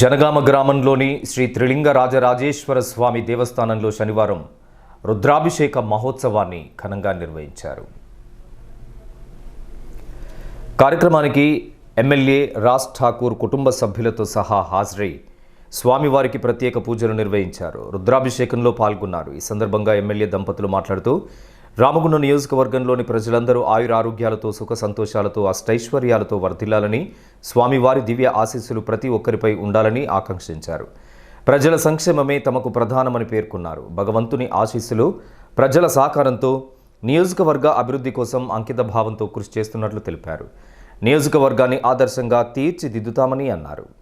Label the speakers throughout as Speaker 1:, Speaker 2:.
Speaker 1: జనగామ గ్రామంలోని శ్రీ త్రిలింగ రాజరాజేశ్వర స్వామి దేవస్థానంలో శనివారం రుద్రాభిషేక మహోత్సవాన్ని ఘనంగా నిర్వహించారు. కార్యక్రమానికి ఎమ్మెల్యే రాజ్ ఠాకూర్ కుటుంబ సభ్యులతో సహా హాజరై స్వామివారికి ప్రత్యేక పూజలు నిర్వహించారు. రుద్రాభిషేకంలో పాల్గొన్నారు. ఈ సందర్భంగా ఎమ్మెల్యే దంపతులు మాట్లాడుతూ రామగుండం నియోజకవర్గంలోని ప్రజలందరూ ఆయురారోగ్యాలతో సుఖ సంతోషాలతో అష్టైశ్వర్యాలతో వర్ధిల్లాలని స్వామివారి దివ్య ఆశీస్సులు ప్రతి ఒక్కరిపై ఉండాలని ఆకాంక్షించారు. ప్రజల సంక్షేమమే తమకు ప్రధానమని పేర్కొన్నారు. భగవంతుని ఆశీస్సులు ప్రజల సహకారంతో నియోజకవర్గ అభివృద్ధి కోసం అంకిత భావంతో కృషి చేస్తున్నట్లు తెలిపారు. నియోజకవర్గాన్ని ఆదర్శంగా తీర్చిదిద్దుతామని అన్నారు.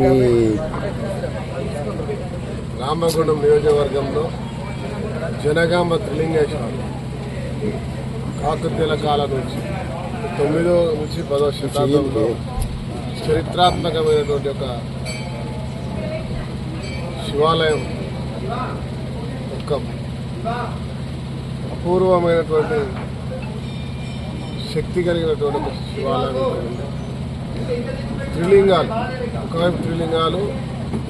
Speaker 2: నేను రామగుండం నియోజకవర్గంలో జనగామ త్రిలింగేశ్వరం కాకతీయుల కాలం నుంచి తొమ్మిదో నుంచి పదో శతాబ్దంలో చరిత్రాత్మకమైనటువంటి ఒక శివాలయం ఒక అపూర్వమైనటువంటి శక్తి కలిగినటువంటి ఒక శివాలయం త్రిలింగాలు ఒకవైపు త్రిలింగాలు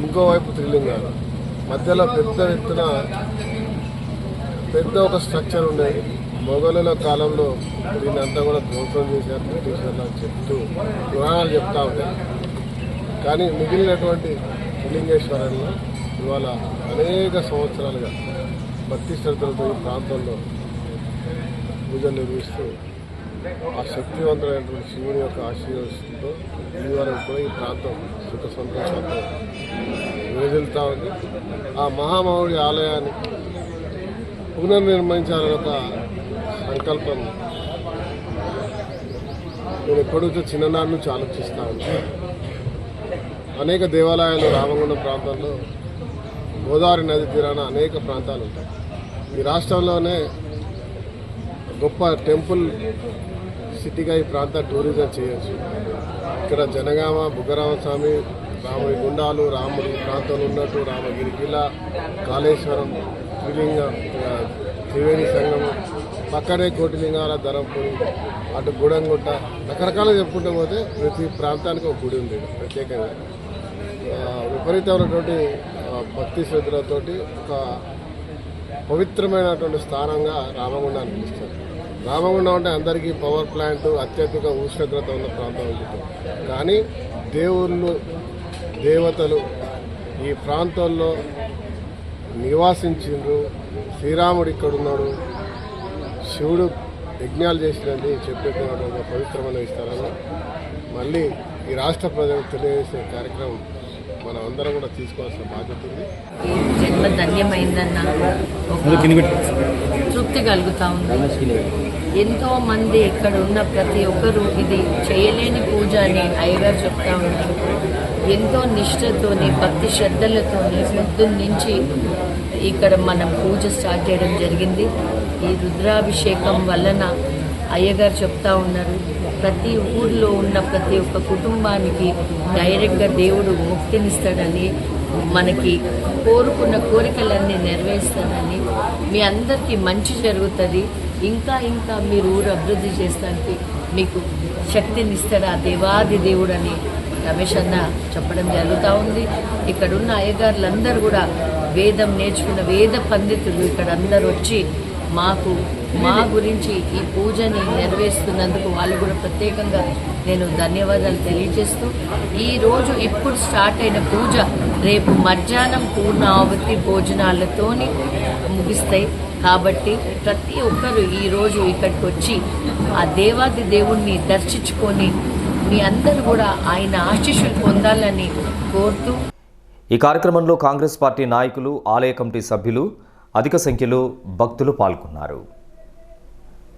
Speaker 2: ఇంకోవైపు త్రిలింగాలు. మధ్యలో పెద్ద ఎత్తున పెద్ద ఒక స్ట్రక్చర్ ఉండేది. మొఘలుల కాలంలో దీన్ని అంతా కూడా ధ్వంసం చేశారు బ్రిటిషర్లు అని చెప్తూ పురాణాలు చెప్తా ఉంటాయి కానీ మిగిలినటువంటి త్రిలింగేశ్వరంలో ఇవాళ అనేక సంవత్సరాలుగా భక్తి శ్రద్ధలతో ఈ ప్రాంతంలో పూజలు నిర్వహిస్తూ ఆ శక్తివంతమైనటువంటి శివుని యొక్క ఆశీర్వదించడంతో ఈ కూడా ఈ ప్రాంతం సుఖ సంతోషాలతో వెలుగుతూ ఉంది. ఆ మహామౌడి ఆలయాన్ని పునర్నిర్మించాలని ఒక సంకల్పం నేను ఎప్పుడైతే చిన్ననాటి నుంచి ఆలోచిస్తూ ఉంటాను అనేక దేవాలయాలు రామగుండం ప్రాంతంలో గోదావరి నది తీరాన అనేక ప్రాంతాలు ఉంటాయి. ఈ రాష్ట్రంలోనే గొప్ప టెంపుల్ సిటీగా ఈ ప్రాంత టూరిజం చేయొచ్చు. ఇక్కడ జనగామ బుగ్గరామ స్వామి రాముడి గుండాలు రాముడి ప్రాంతంలో ఉన్నట్టు రామగిరి జిల్లా కాళేశ్వరం త్రిలింగ త్రివేణి సంగమం పక్కనే కోటిలింగాల ధరంపురి అటు గూడెంగుట్ట రకరకాలు చెప్పుకుంటూ పోతే ప్రతి ప్రాంతానికి ఒక గుడి ఉంది ప్రత్యేకంగా. విపరీతమైనటువంటి భక్తి శ్రద్ధలతోటి ఒక పవిత్రమైనటువంటి స్థానంగా రామగుండాన్ని పిలుస్తారు రామగుండం అంటే అందరికీ పవర్ ప్లాంట్ అత్యధిక ఉష్ణోగ్రత ఉన్న ప్రాంతం అనుకుంటాం కానీ దేవుళ్ళు దేవతలు ఈ ప్రాంతంలో నివాసించిండ్రు. శ్రీరాముడు ఇక్కడ ఉన్నాడు. శివుడు యజ్ఞాలు చేసినది చెప్పేటువంటి పవిత్రమైన విస్తారాన్ని మళ్ళీ ఈ రాష్ట్ర ప్రజలకు తెలియజేసే కార్యక్రమం మనం అందరం కూడా తీసుకోవాల్సిన బాధ్యత ఉంది.
Speaker 3: జన్మ ధన్యమైందన్న తృప్తి కలుగుతా ఉంది. ఎంతో మంది ఇక్కడ ఉన్న ప్రతి ఒక్కరూ ఇది చేయలేని పూజ అని అయ్యగారు చెప్తా ఉన్నారు. ఎంతో నిష్ఠతోని భక్తి శ్రద్ధలతోని పొద్దున్న నుంచి ఇక్కడ మనం పూజ స్టార్ట్ చేయడం జరిగింది. ఈ రుద్రాభిషేకం వలన అయ్యగారు చెప్తా ఉన్నారు ప్రతి ఊర్లో ఉన్న ప్రతి ఒక్క కుటుంబానికి డైరెక్ట్గా దేవుడు ముక్తినిస్తాడని మనకి కోరుకున్న కోరికలన్నీ నెరవేరుస్తాడని మీ అందరికీ మంచి జరుగుతుంది. ఇంకా ఇంకా మీరు ఊరు అభివృద్ధి చేస్తానికి మీకు శక్తినిస్తాడు ఆ దేవాది దేవుడు అని రమేష్ అన్న చెప్పడం జరుగుతూ ఉంది. ఇక్కడున్న అయ్యగారులందరూ కూడా వేదం నేర్చుకున్న వేద పండితులు ఇక్కడ అందరూ వచ్చి మాకు మా గురించి ఈ పూజని నెరవేరుస్తున్నందుకు వాళ్ళు కూడా ప్రత్యేకంగా నేను ధన్యవాదాలు తెలియజేస్తూ ఈ రోజు ఇప్పుడు స్టార్ట్ అయిన పూజ రేపు మధ్యాహ్నం పూర్ణ ఆవృత్తి భోజనాలతోని ముగిస్తాయి. కాబట్టి ప్రతి ఒక్కరు ఈరోజు ఇక్కడికి వచ్చి ఆ దేవాది దేవుణ్ణి దర్శించుకొని మీ అందరూ కూడా ఆయన ఆశీస్సులు పొందాలని కోరుతూ
Speaker 1: ఈ కార్యక్రమంలో కాంగ్రెస్ పార్టీ నాయకులు ఆలయ కమిటీ సభ్యులు అధిక సంఖ్యలో భక్తులు పాల్గొన్నారు.